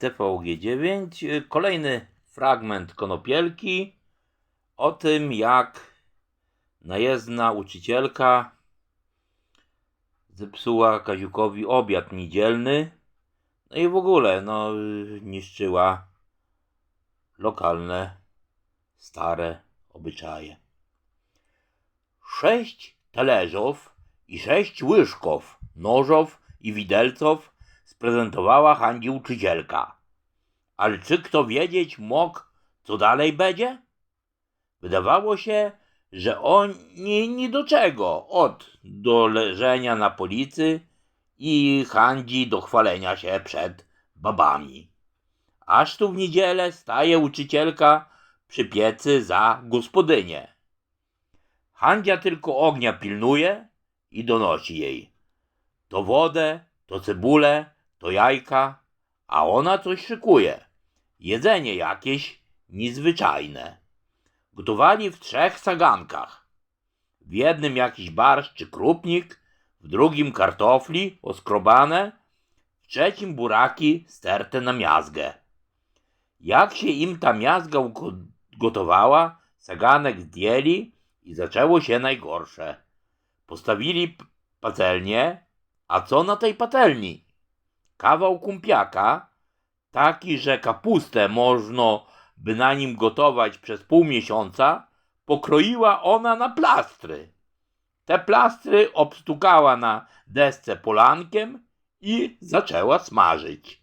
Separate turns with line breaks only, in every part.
TVG9. Y, Kolejny fragment konopielki o tym, jak najezdna uczycielka zepsuła Kaziukowi obiad niedzielny. No i w ogóle, no, niszczyła lokalne, stare obyczaje. Sześć talerzów i sześć łyżków, nożów i widelców sprezentowała Handzi uczycielka. Ale czy kto wiedzieć mógł, co dalej będzie? Wydawało się, że oni ni do czego, od do leżenia na policy i Handzi do chwalenia się przed babami. Aż tu w niedzielę staje uczycielka przy piecy za gospodynię. Handzia tylko ognia pilnuje i donosi jej. To wodę, to cebulę, to jajka, a ona coś szykuje. Jedzenie jakieś niezwyczajne. Gotowali w trzech sagankach. W jednym jakiś barszcz czy krupnik, w drugim kartofli oskrobane, w trzecim buraki sterte na miazgę. Jak się im ta miazga ugo- gotowała, saganek zdjęli i zaczęło się najgorsze. Postawili patelnię, a co na tej patelni? Kawał kumpiaka, taki, że kapustę można by na nim gotować przez pół miesiąca, pokroiła ona na plastry. Te plastry obstukała na desce polankiem i zaczęła smażyć.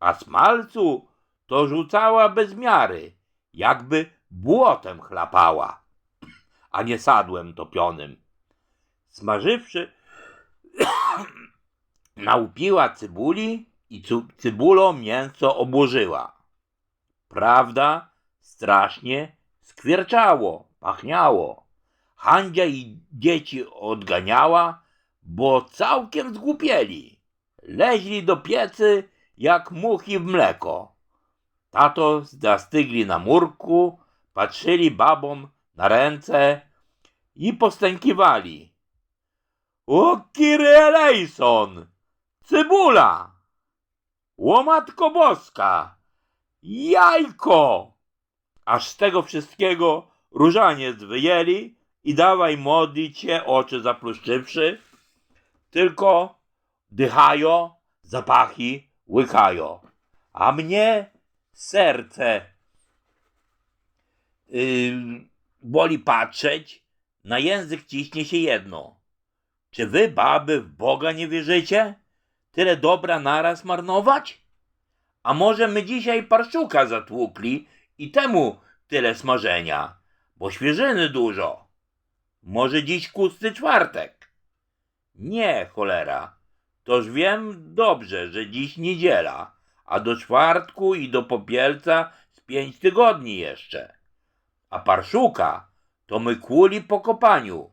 A smalcu to rzucała bez miary, jakby błotem chlapała, a nie sadłem topionym. Smażywszy, nałupiła cybuli i cybulą mięso obłożyła. Prawda, strasznie skwierczało, pachniało. Handzia i dzieci odganiała, bo całkiem zgłupieli. Leźli do piecy jak muchi w mleko. Tato zastygli na murku, patrzyli babom na ręce i postękiwali. O Kirelejson! Cybula! Łomatko boska! Jajko! Aż z tego wszystkiego różaniec wyjęli i dawaj modlić się, oczy zapluszczywszy, tylko dychają, zapachy łykają. A mnie serce yy, boli patrzeć, na język ciśnie się jedno. Czy wy, baby, w Boga nie wierzycie? Tyle dobra naraz marnować? A może my dzisiaj parszuka zatłukli i temu tyle smażenia, bo świeżyny dużo. Może dziś kusty czwartek? Nie, cholera. Toż wiem dobrze, że dziś niedziela, a do czwartku i do popielca z pięć tygodni jeszcze. A parszuka to my kuli po kopaniu.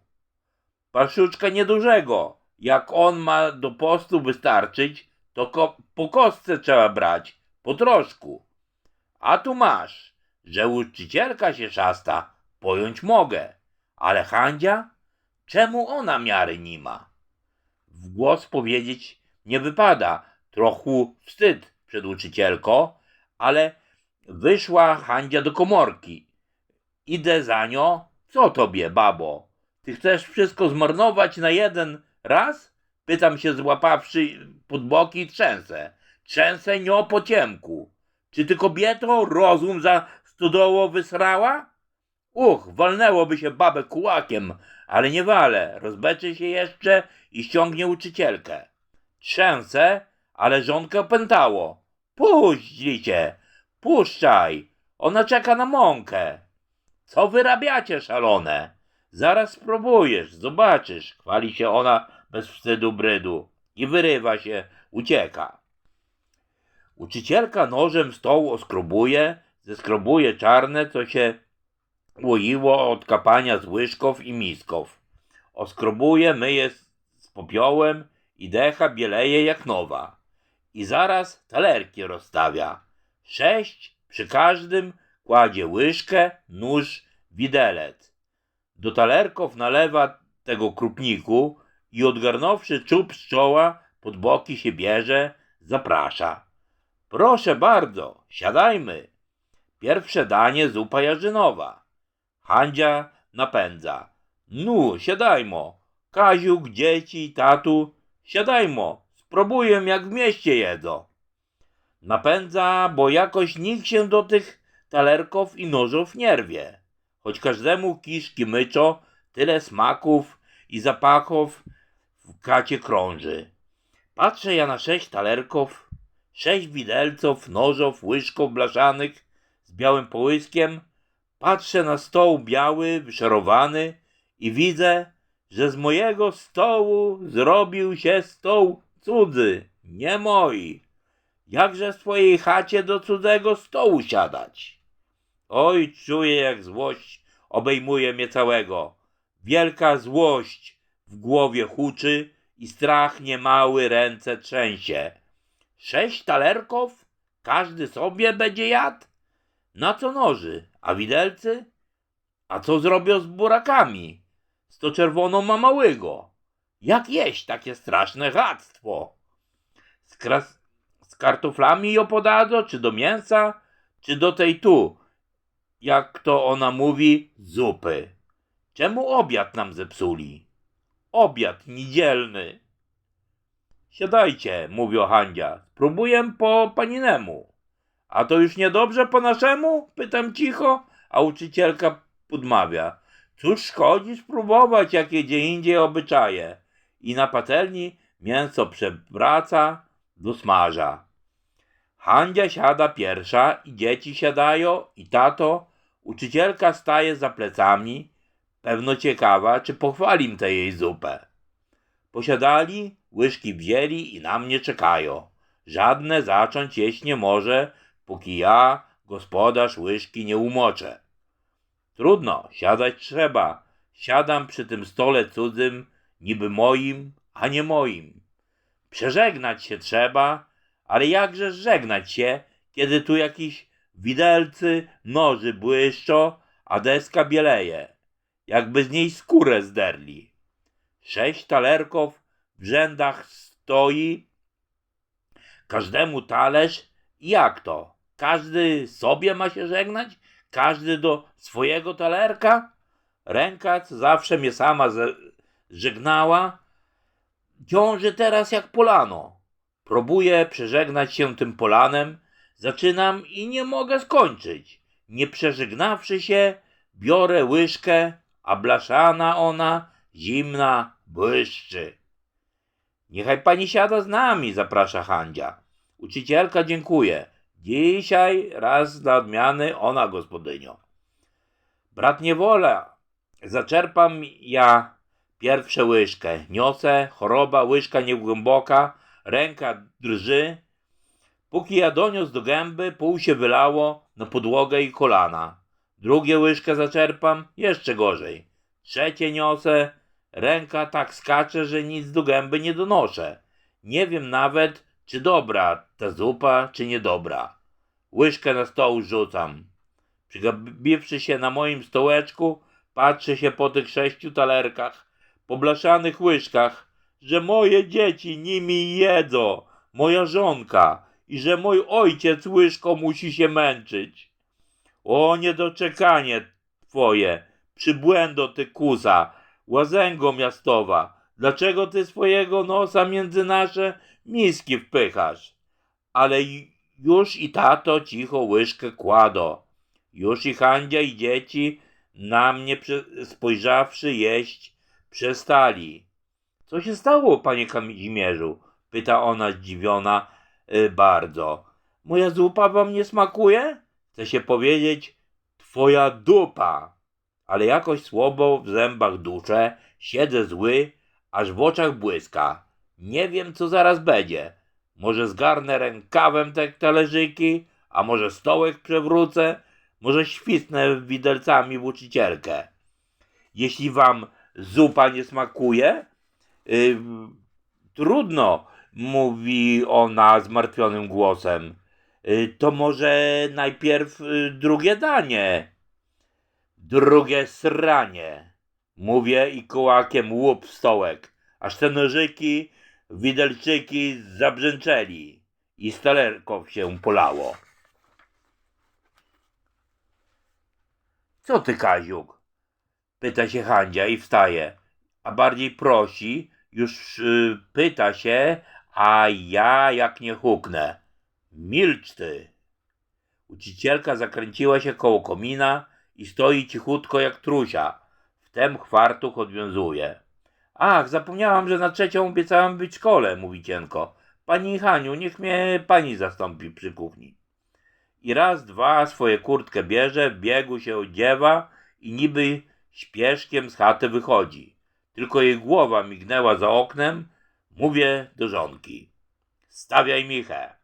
Parszuczka niedużego. Jak on ma do postu wystarczyć, to ko- po kostce trzeba brać, po troszku. A tu masz, że uczycielka się szasta, pojąć mogę. Ale Handzia? Czemu ona miary nie ma? W głos powiedzieć nie wypada, trochę wstyd przed uczycielką, ale wyszła Handzia do komorki. Idę za nią, co tobie, babo? Ty chcesz wszystko zmarnować na jeden raz? Pytam się złapawszy pod boki i trzęsę. Trzęsę nią po ciemku. Czy ty kobieto rozum za stodoło wysrała? Uch, walnęłoby się babę kułakiem, ale nie wale, rozbeczy się jeszcze i ściągnie uczycielkę. Trzęsę, ale żonkę opętało. Puść, licie, puszczaj, ona czeka na mąkę. Co wyrabiacie, szalone? Zaraz spróbujesz, zobaczysz, chwali się ona bez wstydu brydu i wyrywa się, ucieka. Uczycielka nożem stoł oskrobuje, zeskrobuje czarne, co się łoiło od kapania z łyżków i misków. Oskrobuje, myje z popiołem i decha bieleje jak nowa. I zaraz talerki rozstawia. Sześć przy każdym kładzie łyżkę, nóż, widelec. Do talerków nalewa tego krupniku i odgarnąwszy czub z czoła, pod boki się bierze, zaprasza. Proszę bardzo, siadajmy. Pierwsze danie zupa jarzynowa. Handzia napędza. Nu, siadajmo. Kaziuk, dzieci, tatu, siadajmo. Spróbuję jak w mieście jedzą. Napędza, bo jakoś nikt się do tych talerków i nożów nie rwie. Choć każdemu kiszki myczo, tyle smaków i zapachów w kacie krąży. Patrzę ja na sześć talerków, sześć widelców, nożów, łyżków blaszanych z białym połyskiem. Patrzę na stoł biały, wyszarowany i widzę, że z mojego stołu zrobił się stoł cudzy, nie moi. Jakże w swojej chacie do cudzego stołu siadać? Oj, czuję jak złość obejmuje mnie całego. Wielka złość w głowie huczy i strach niemały ręce trzęsie. Sześć talerków? Każdy sobie będzie jadł? Na co noży? A widelcy? A co zrobią z burakami? Z to czerwoną ma małygo. Jak jeść takie straszne chactwo? Z, kras- z kartoflami ją podadzą, czy do mięsa, czy do tej tu, jak to ona mówi, zupy. Czemu obiad nam zepsuli? Obiad niedzielny. Siadajcie, mówił Handzia. Spróbuję po paninemu. A to już niedobrze po naszemu? Pytam cicho, a uczycielka podmawia. Cóż szkodzi spróbować, jakie gdzie indziej obyczaje. I na patelni mięso przewraca do smaża. Handzia siada pierwsza i dzieci siadają i tato. Uczycielka staje za plecami, pewno ciekawa, czy pochwalim tę jej zupę. Posiadali, łyżki wzięli i na mnie czekają. Żadne zacząć jeść nie może, póki ja, gospodarz, łyżki nie umoczę. Trudno, siadać trzeba. Siadam przy tym stole cudzym, niby moim, a nie moim. Przeżegnać się trzeba, ale jakże żegnać się, kiedy tu jakiś widelcy, noży błyszczą, a deska bieleje, jakby z niej skórę zderli. Sześć talerków w rzędach stoi, każdemu talerz jak to? Każdy sobie ma się żegnać? Każdy do swojego talerka? Ręka, zawsze mnie sama żegnała, ciąży teraz jak polano. Próbuję przeżegnać się tym polanem, zaczynam i nie mogę skończyć. Nie przeżegnawszy się, biorę łyżkę, a blaszana ona, zimna, błyszczy. Niechaj pani siada z nami, zaprasza Handzia. Uczycielka dziękuję. Dzisiaj raz dla odmiany ona gospodynio. Brat niewola. Zaczerpam ja pierwsze łyżkę. Niosę, choroba, łyżka niegłęboka, ręka drży. Póki ja doniósł do gęby, pół się wylało na podłogę i kolana. Drugie łyżkę zaczerpam, jeszcze gorzej. Trzecie niosę, ręka tak skacze, że nic do gęby nie donoszę. Nie wiem nawet, czy dobra ta zupa, czy niedobra. Łyżkę na stoł rzucam. Przygabiwszy się na moim stołeczku, patrzę się po tych sześciu talerkach, po blaszanych łyżkach, że moje dzieci nimi jedzą, moja żonka i że mój ojciec łyżką musi się męczyć. O niedoczekanie twoje, przybłędo ty kuza, łazęgo miastowa, dlaczego ty swojego nosa między nasze miski wpychasz? Ale ju- już i tato cicho łyżkę kłado. Już i Handzia i dzieci na mnie spojrzawszy jeść przestali. Co się stało, panie Kazimierzu? Pyta ona zdziwiona y, bardzo. Moja zupa wam nie smakuje? Chce się powiedzieć twoja dupa. Ale jakoś słabo w zębach duszę, siedzę zły, aż w oczach błyska. Nie wiem, co zaraz będzie. Może zgarnę rękawem te talerzyki, a może stołek przewrócę, może świsnę widelcami w uczycielkę. Jeśli wam zupa nie smakuje, yy, trudno, mówi ona zmartwionym głosem. Yy, to może najpierw yy, drugie danie. Drugie sranie. Mówię i kołakiem łup stołek, aż te nożyki, widelczyki zabrzęczeli. i z się polało. Co ty, Kaziuk? Pyta się Handzia i wstaje, a bardziej prosi, już y, pyta się, a ja jak nie huknę. Milcz ty. Ucicielka zakręciła się koło komina i stoi cichutko jak trusia. Wtem chwartuch odwiązuje. Ach, zapomniałam, że na trzecią obiecałam być w szkole, mówi cienko. Pani Haniu, niech mnie pani zastąpi przy kuchni. I raz, dwa swoje kurtkę bierze, w biegu się odziewa i niby śpieszkiem z chaty wychodzi. Tylko jej głowa mignęła za oknem. Mówię do żonki. Stawiaj michę.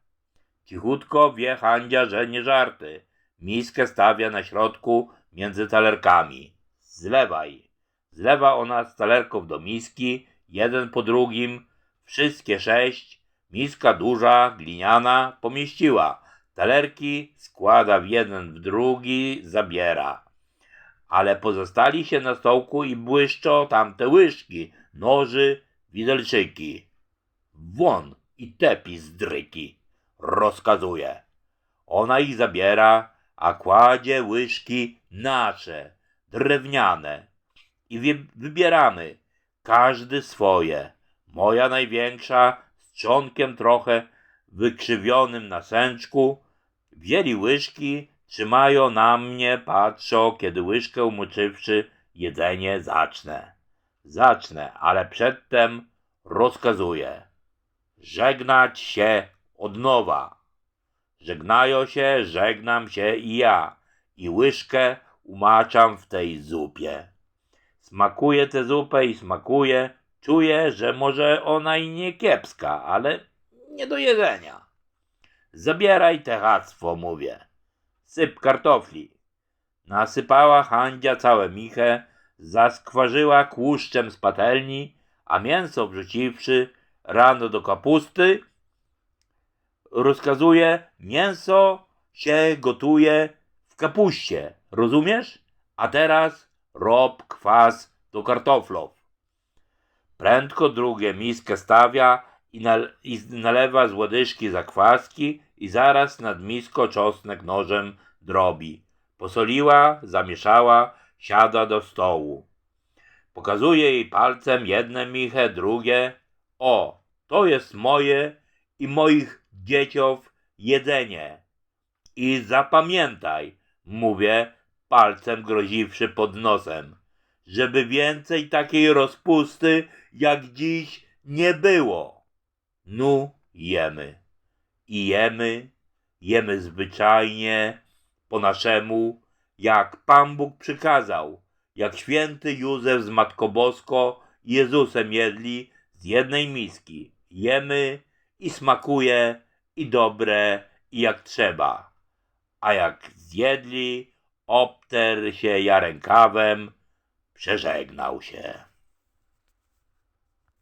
Cichutko wie Handzia, że nie żarty. Miskę stawia na środku między talerkami. Zlewaj. Zlewa ona z talerków do miski, jeden po drugim, wszystkie sześć. Miska duża, gliniana, pomieściła. Talerki składa w jeden w drugi, zabiera. Ale pozostali się na stołku i błyszczą tamte łyżki, noży, widelczyki. Won i tepi z dryki, rozkazuje. Ona ich zabiera, a kładzie łyżki nasze, drewniane. I wy- wybieramy, każdy swoje. Moja największa, z trzonkiem trochę wykrzywionym na sęczku. Wzięli łyżki, trzymają na mnie, patrzą, kiedy łyżkę umoczywszy, jedzenie zacznę. Zacznę, ale przedtem rozkazuję. Żegnać się od nowa. Żegnają się, żegnam się i ja. I łyżkę umaczam w tej zupie. Smakuje tę zupę i smakuje. Czuję, że może ona i nie kiepska, ale nie do jedzenia. Zabieraj te hactwo, mówię. Syp kartofli. Nasypała Handzia całe michę, zaskwarzyła kłuszczem z patelni, a mięso wrzuciwszy rano do kapusty, rozkazuje, mięso się gotuje w kapuście, rozumiesz? A teraz rob kwas do kartoflów. Prędko drugie miskę stawia i, nal- i nalewa z łodyżki zakwaski i zaraz nad misko czosnek nożem drobi. Posoliła, zamieszała, siada do stołu. Pokazuje jej palcem jedne miche, drugie. O, to jest moje i moich dzieciów jedzenie. I zapamiętaj, mówię, palcem groziwszy pod nosem, żeby więcej takiej rozpusty jak dziś nie było. Nu, jemy. I jemy, jemy zwyczajnie, po naszemu, jak Pan Bóg przykazał, jak święty Józef z Matko Bosko Jezusem jedli z jednej miski. Jemy i smakuje, i dobre, i jak trzeba. A jak zjedli, obter się ja rękawem, przeżegnał się.